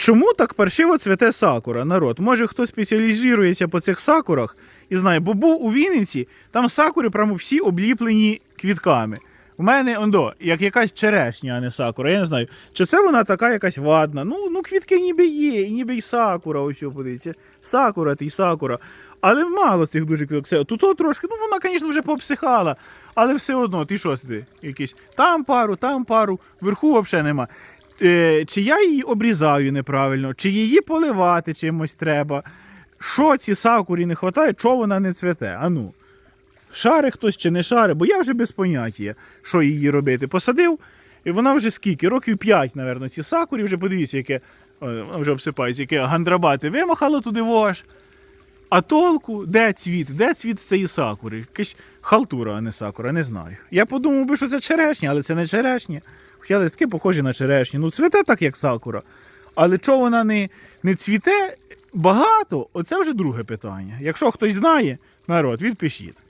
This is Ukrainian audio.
Чому так паршиво цвете сакура, народ? Може хто спеціалізується по цих сакурах і знає, бо був у Вінниці, там сакури прямо всі обліплені квітками. У мене ондо, як якась черешня, а не сакура. Я не знаю, чи це вона така якась вадна. Ну, ну квітки ніби є, і ніби й сакура, ось подивіться. Сакура, ти й сакура. Але мало цих дуже квіток. Тут трошки, ну вона, звісно, вже попсихала. Але все одно, ти що сиди? Якісь там пару, там пару, вверху взагалі нема. Е, чи я її обрізаю неправильно, чи її поливати чимось треба. Що ці сакурі не вистачає, чого вона не цвете? Ану. Шари хтось чи не шари, бо я вже без поняття, що її робити. Посадив, і вона вже скільки? Років 5, напевно, ці сакурі, вже подивіться, яке, вона вже обсипається, яке гандрабати вимахало туди вож. А толку, де цвіт? Де цвіт з цієї сакури? Якась халтура, а не сакура, не знаю. Я подумав би, що це черешня, але це не черешня. Хоча листки похожі на черешню. Ну, цвіте так, як сакура. Але чого вона не, не цвіте багато, оце вже друге питання. Якщо хтось знає, народ, відпишіть.